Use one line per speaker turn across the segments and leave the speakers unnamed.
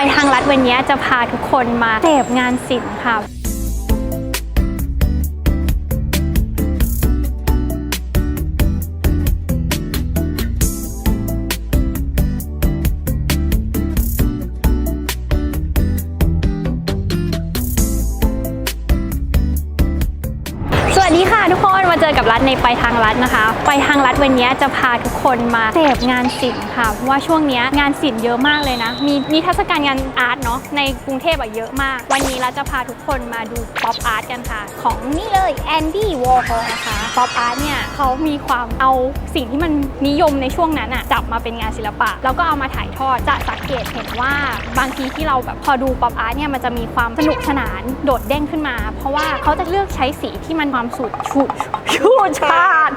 ไปทางรัฐวันนี้จะพาทุกคนมาเสพงานศิลป์ค่ะ เจอกับรัฐในไปทางรัฐนะคะ ไปทางรัฐวันนี้จะพาทุกคนมาเสพงานศิลป์ค่ะเพราะว่าช่วงนี้งานศิลป์เยอะมากเลยนะ มีนิทรรศการงานอาร์ตเนาะในกรุงเทพอะเยอะมาก วันนี้เรัฐจะพาทุกคนมาดูป๊อปอาร์ตกันค่ะ ของนี่เลยแอนดี้วอร์ฮอนะคะป๊อปอาร์ตเนี่ยเขามีความเอาสิ่งที่มันนิยมในช่วงนั้นอะจับมาเป็นงานศิลปะ แล้วก็เอามาถ่ายทอดจะสังเกตเห็นว่าบางทีที่เราแบบพอดูป๊อปอาร์ตเนี่ยมันจะมีความสนุกสนานโดดเด้งขึ้นมา เพราะว่าเขาจะเลือกใช้สีที่มันความสุดชุดชูดชาด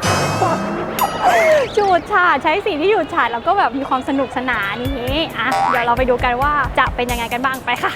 จูดฉาดใช้สีที่หยุดฉาดแล้วก็แบบมีความสนุกสนานนี้อะเดี๋ยวเราไปดูกันว่าจะเป็นยังไงกันบ้างไปค่ะ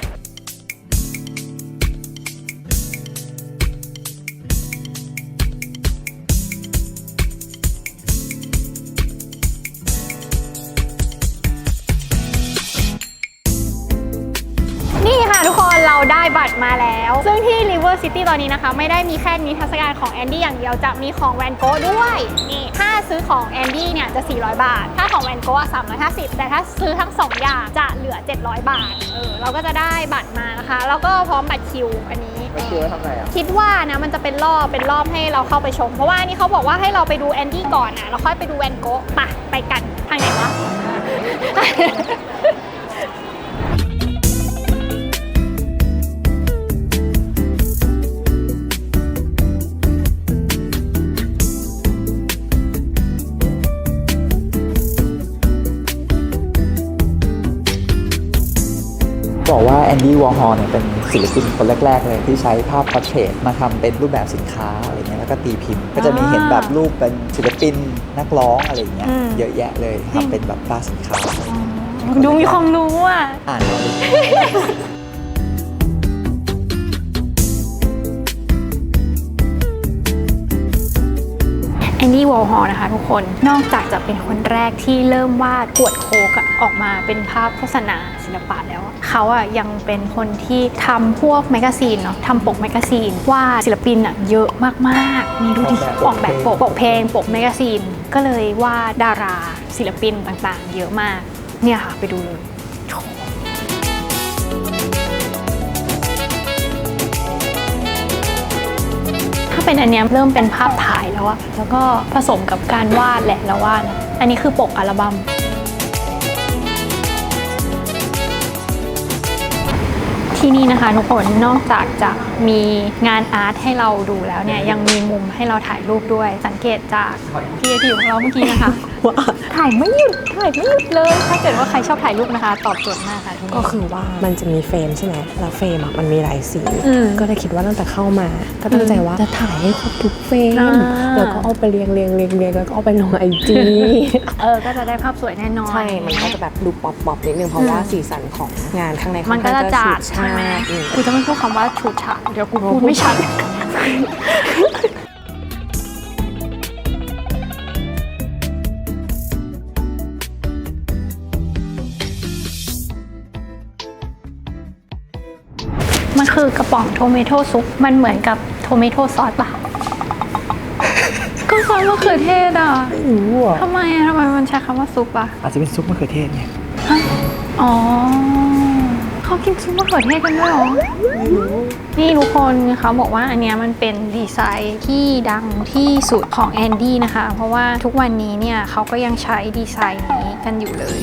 ซึ่งที่ River City ตอนนี้นะคะ ไม่ได้มีแค่นิทรรศการของแอนดี้อย่างเดียวจะมีของแวนโก้ด้วยนี่ถ้าซื้อของแอนดี้เนี่ยจะ 400 บาท ถ้าของแวนโก้อะ350แต่ถ้าซื้อทั้ง 2 อย่างจะเหลือ 700 บาทเออเราก็จะได้บัตรมานะคะ แล้วก็พร้อมบัตรคิวอันนี้
ก็คือว่าทำไรอะ
คิดว่านะมันจะเป็นรอบเป็นรอบให้เราเข้าไปชม เพราะว่านี่เขาบอกว่าให้เราไปดูแอนดี้ก่อนนะแล้วค่อยไปดูแวนโก้ไปะไปกันทางไหนวะ
บอกว่าแอนดี้วอร์ฮอลเนี่ยเป็นศิลปินคนแรก ๆ เลยที่ใช้ภาพพอร์เทรตมาทำเป็นรูปแบบสินค้าอะไรเงี้ยแล้วก็ตีพิมพ์ ก็จะมีเห็นแบบรูปเป็นศิลปินนักร้องอะไรเงี้ย
อืม
เยอะแยะเลยทำเป็นแบบตราสินค้า
ดูมีความรู้อะ
อ่านเอาดิ
แอนดี้วอลฮอลนะคะทุกคน นอกจากจะเป็นคนแรกที่เริ่มวาดขวดโคกอะออกมาเป็นภาพโฆษณาศิลปะแล้วอะ เขาอะยังเป็นคนที่ทำพวกแมกกาซีนเนาะทำปกแมกกาซีนวาดศิลปินอะเยอะมากๆ มีดูดิออกแบบปกปกเพลงปกแมกกาซีน ก็เลยวาดดาราศิลปินต่างๆ เยอะมาก เนี่ยค่ะไปดูเลยถ้าเป็นอันเนี้ยเริ่มเป็นภาพถ่ายแล้วอะแล้วก็ผสมกับการวาดแหละแล้ววาดนะอันนี้คือปกอัลบั้ม ที่นี่นะคะทุกคนนอกจากจะมีงานอาร์ตให้เราดูแล้วเนี่ยยังมีมุมให้เราถ่ายรูปด้วยสังเกตจากพี่ที่อยู่ของเราเมื่อกี้นะคะ ถ่ายไม่หยุดถ่ายไม่หยุดเลย ถ้าเกิดว่าใครชอบถ่ายรูปนะคะ ตอบโจทย์มากค่ะที่นี่
ก็คือว่ามันจะมีเฟรมใช่ไหมแล้วเฟรมอะมันมีหลายสี
อืม
ก็เลยคิดว่าตั้งแต่เข้ามา ก็ตั้งใจว่าจะถ่ายให้ครบทุกเฟรม
อ่า
แล้วก็เอาไปเรียงเรียงเรียงเรียงแล้วก็เอาไปลงไอจี
เออก็จะได้ภาพสวยแน่นอน
ใช่มันก็จะแบบดูป๊อปป๊อปนิดนึงเพราะว่าสีสันของงานข้างใน
มันก็จะจัด
ใช่
ใช่ไหม
อืม
กูจะไม่พูดคำว่าชุดฉาดเดี๋ยวกูพูดไม่ชัด โทเมโต้ซุปมันเหมือนกับโทเมโต้ซอสป่ะก็ซอสมะเขือเทศอะ
ไม่รู้อะ
ทำไมอะทำไมมันใช้คำว่าซุปอะ
อาจจะเป็นซุปมะเขือเทศไง
อ๋อเขากินซุปมะเขือเทศกันด้วยเหรอ นี่ทุกคนเขาบอกว่าอันเนี้ยมันเป็นดีไซน์ที่ดังที่สุดของแอนดี้นะคะ เพราะว่าทุกวันนี้เนี่ยเขาก็ยังใช้ดีไซน์นี้กันอยู่เลย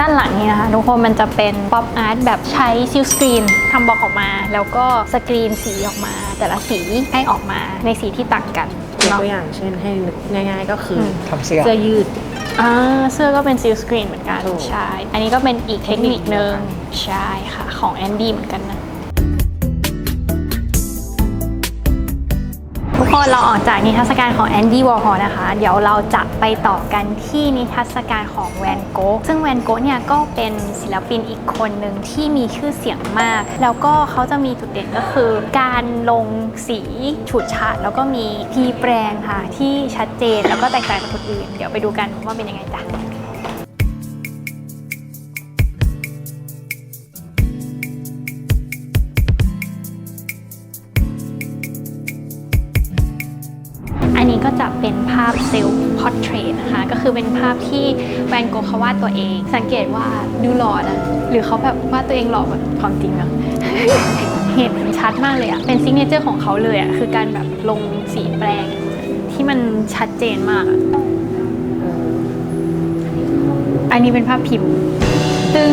ด้านหลังนี้นะคะ ทุกคนมันจะเป็นป๊อปอาร์ตแบบใช้ซิลสกรีนทำบล็อกออกมา แล้วก็สกรีนสีออกมา แต่ละสีให้ออกมาในสีที่ต่างกัน
ยก
เนาะ
ตัวอย่างเช่นให้นึกง่าย ๆ ก็คืออ
ทำเสื้อ
เสื้อยืด
อ่าเสื้อก็เป็นซิลสกรีนเหมือนกัน
ถูก
ใช่ อันนี้ก็เป็นอีกเทคนิคหนึ่งใช่ค่ะ ของแอนดี้เหมือนกันนะ คคนเราออกจากนิทรรศการของแอนดี้วอร์ฮอลนะคะ เดี๋ยวเราจะไปต่อกันที่นิทรรศการของแวนโกะซึ่งแวนโกะเนี่ยก็เป็นศิลปินอีกคนหนึ่งที่มีชื่อเสียงมาก แล้วก็เขาจะมีจุดเด่นก็คือ การลงสีฉูดฉาดแล้วก็มีทีแปรงค่ะที่ชัดเจนแล้วก็แตกต่างจากคนอื่น เดี๋ยวไปดูกันว่าเป็นยังไงจ้ะ เป็นภาพเซลฟ์พอร์เทรตนะคะ ก็คือเป็นภาพที่แวนโกเขาวาดตัวเอง สังเกตว่าดูหล่อนะหรือเขาแบบวาดตัวเองหล่อกว่าความจริงเนะเห็นชัดมากเลยอะเป็นซิกเนเจอร์ของเขาเลยอะคือการแบบลงสีแปลงที่มันชัดเจนมาก อันนี้เป็นภาพพิมพ์ตึง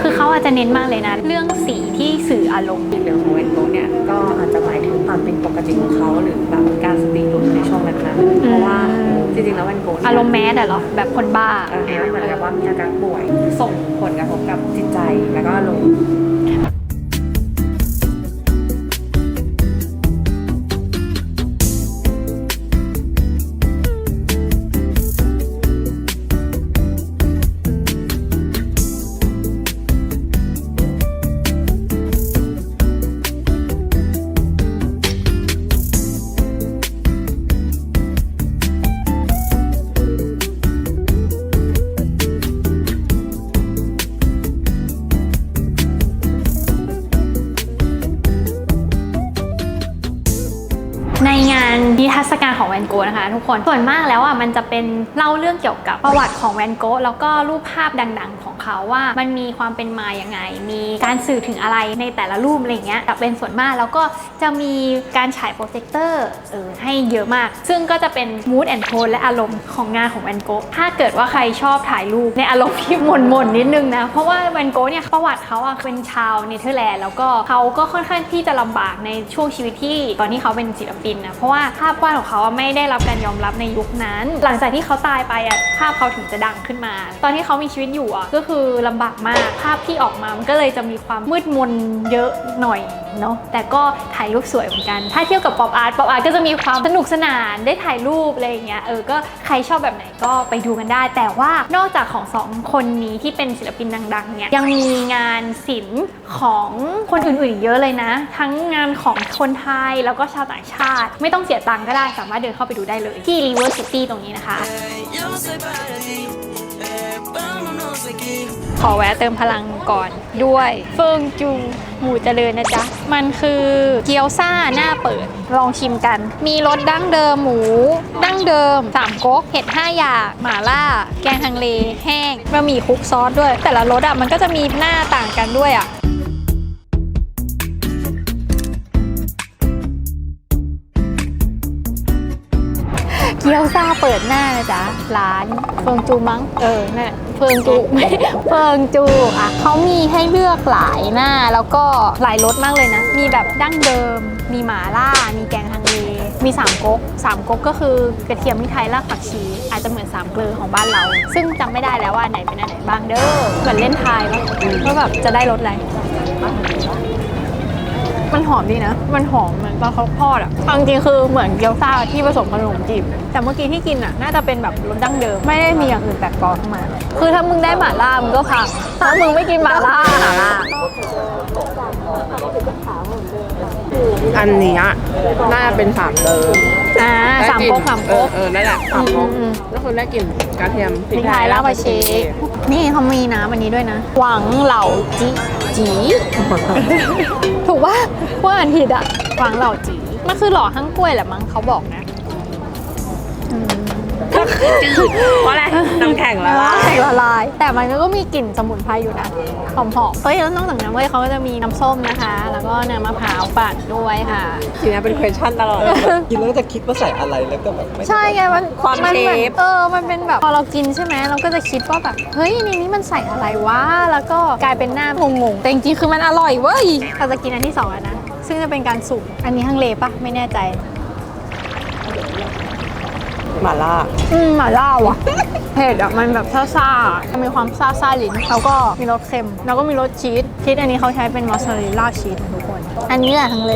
คือเขาอาจจะเน้นมากเลยนะ เรื่องสี สื่ออารมณ์
เรื่องของเวนโกะเนี่ยก็อาจจะหมายถึงความเป็นปกติของเขาหรือแบบการสติหลุดในช่วงนั้นๆเพราะว่าจริงๆแล้วเวนโกะเนี่ย
อารมณ์แมสอะเหรอแบบคนบ้า
เออเหมือนกับว่ามีอาการป่วยส่งผลกระทบกับจิตใจแล้วก็อารมณ์
นโกะนะคะ ทุกคนส่วนมากแล้วอะมันจะเป็นเล่าเรื่องเกี่ยวกับประวัติของแวนโกะแล้วก็รูปภาพดังๆของ เขาว่ามันมีความเป็นมาอย่างไง มีการสื่อถึงอะไรในแต่ละรูปอะไรเงี้ยเป็นส่วนมากแล้วก็จะมีการฉายโปรเจคเตอร์เออให้เยอะมาก ซึ่งก็จะเป็นมูดแอนโทนและอารมณ์ของงานของแวนโกะถ้าเกิดว่าใครชอบถ่ายรูปในอารมณ์ที่หม่นๆนิดนึงนะ เพราะว่าแวนโกะเนี่ยประวัติเขาอะเป็นชาวเนเธอร์แลนด์แล้วก็เขาก็ค่อนข้างที่จะลำบากในช่วงชีวิตที่ตอนที่เขาเป็นศิลปินนะเพราะว่าภาพวาดของเขาไม่ได้รับการยอมรับในยุคนั้น หลังจากที่เขาตายไปอะภาพเขาถึงจะดังขึ้นมา ตอนที่เขามีชีวิตอยู่อะก็คือือลำบากมากภาพที่ออกมามันก็เลยจะมีความมืดมนเยอะหน่อยเนาะแต่ก็ถ่ายรูปสวยเหมือนกัน ถ้าเทียบกับป๊อปอาร์ตป๊อปอาร์ตก็จะมีความสนุกสนานได้ถ่ายรูปอะไรอย่างเงี้ยเออก็ใครชอบแบบไหนก็ไปดูกันได้ แต่ว่านอกจากของสองคนนี้ที่เป็นศิลปินดังๆเนี่ยยังมีงานศิลป์ของคนอื่นๆเยอะเลยนะ ทั้งงานของคนไทยแล้วก็ชาวต่างชาติ ไม่ต้องเสียตังค์ก็ได้สามารถเดินเข้าไปดูได้เลย ที่ River City ตรงนี้นะคะ ขอแวะเติมพลังก่อนด้วย เฟิงจูหมูเจริญนะจ๊ะ มันคือเกี๊ยวซ่าหน้าเปิด ลองชิมกัน มีรสดั้งเดิมหมู ดั้งเดิมสามก๊กเห็ดห้าอย่างหม่าล่า แกงฮังเล แห้งบะหมี่คลุกซอสด้วย แต่ละรสอะมันก็จะมีหน้าต่างกันด้วยอะเกี๊ยวซ่าเปิดหน้านะจ๊ะ ร้านเฟิงจูมั้ง เออนั่นแหละ เฟิงจูไม่เฟิงจูอะเขามีให้เลือกหลายหน้า แล้วก็หลายรสมากเลยนะ มีแบบดั้งเดิม มีหมาล่า มีแกงทางเลมีสามก๊กสามก๊กก็คือกระเทียมพริกไทยรากผักชี อาจจะเหมือนสามเกลือของบ้านเรา ซึ่งจำไม่ได้แล้วว่าไหนเป็นอันไหนบ้างเด้อเหมือนเล่นทายว่าว่าแบบจะได้รสอะไร มันหอมดีนะ มันหอมเหมือนตอนเขาทอดอะเอาจริงๆคือเหมือนเกี๊ยวซ่าที่ผสมกับขนมจีบ แต่เมื่อกี้ที่กินอะน่าจะเป็นแบบรสดั้งเดิม ไม่ได้มีอย่างอื่นแปลกปลอมเข้ามา คือถ้ามึงได้หม่าล่ามึงก็พังถ้ามึงไม่กินหม่าล่า
อันเนี้ยน่าจะเป็นสามเดิม
อ่าสามโก๊กสามโก๊ก
เออเออนั่นแหละสามโก๊ก
อืม
ก็คือได้กลิ่นกระเทียม
พริกไทยรากผักชีนี่เขามีน้ำอันนี้ด้วยนะ หวังเหล่าจี จีถูกว่าว่าอันผิดอะหวังเหล่าจีมันคือหล่อทั้งกล้วยแหละมั้งเขาบอกนะ
เพราะอะไรน้ำแข็งละลาย
แข็งละลาย แต่มันก็มีกลิ่นสมุนไพรอยู่นะ หอมๆเฮ้ยแล้วนอกจากนั้นเว้ยเขาก็จะมีน้ำส้มนะคะ แล้วก็น้ำมะพร้าวปั่นด้วยค่ะ
ทีนี้เป็น question ตลอด
กินแล้วก็จะคิดว่าใส่อะไรแล้วก็แบบไม่
ใช่ไงมัน
ความ
มันหอน
เชฟ
เออ มันเป็นแบบ พอเรากินใช่ไหมเราก็จะคิดว่าแบบ เฮ้ยในนี้มันใส่อะไรวะ แล้วก็กลายเป็นหน้างงๆ แต่จริงๆคือมันอร่อยเว้ยเราจะกินอันที่สองแล้วนะ ซึ่งจะเป็นการสุ่มอันนี้ฮังเลปะไม่แน่ใจ
หม่าล่า
อืมหม่าล่าว่ะ เผ็ดอะ มันแบบซ่าๆมันมีความซ่าซ่าๆลิ้น แล้วก็มีรสเค็ม แล้วก็มีรสชีสชีสอันนี้เขาใช้เป็นมอสซาเรลล่าชีสทุกคน อันนี้แหละทังเล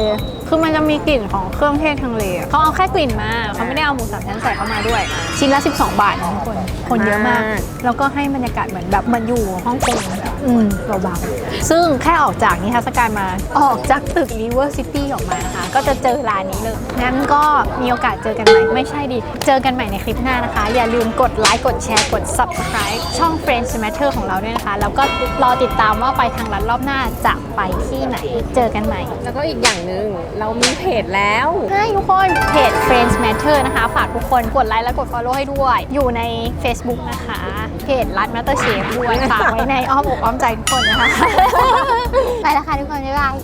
คือมันจะมีกลิ่นของเครื่องเทศทางเลอะเขาเอาแค่กลิ่นมาเขาไม่ได้เอาหมูสามชั้นใส่เข้ามาด้วย ชิ้นละ 12 บาทนะทุกคน คนเยอะมาก แล้วก็ให้บรรยากาศเหมือนแบบเหมันอยู่ฮ่องกงอืมเบาๆซึ่งแค่ออกจากนิทรรศการมา ออกจากตึก River City ออกมานะคะ ก็จะเจอร้านนี้เลย งั้นก็มีโอกาสเจอกันใหม่ ไม่ใช่ดิ เจอกันใหม่ในคลิปหน้านะคะ อย่าลืมกดไลค์ กดแชร์ กด subscribe ช่อง Friends Matter ของเราด้วยนะคะ แล้วก็รอติดตามว่าไปทางรัดรอบหน้าจะไปที่ไหน เจอกันใหม่
แล้วก็อีกอย่างหนึ่งเรามีเพจแล้ว
ใช่ทุกคนเพจ Friends Matter นะคะ ฝากทุกคนกดไลค์และกด follow ให้ด้วย อยู่ใน Facebook นะคะ เพจรัด Master Chef ด้วย ฝากไว้ในอ้อมอกอ้อมใจทุกคนนะคะ ไปแล้วค่ะทุกคน บ๊ายบาย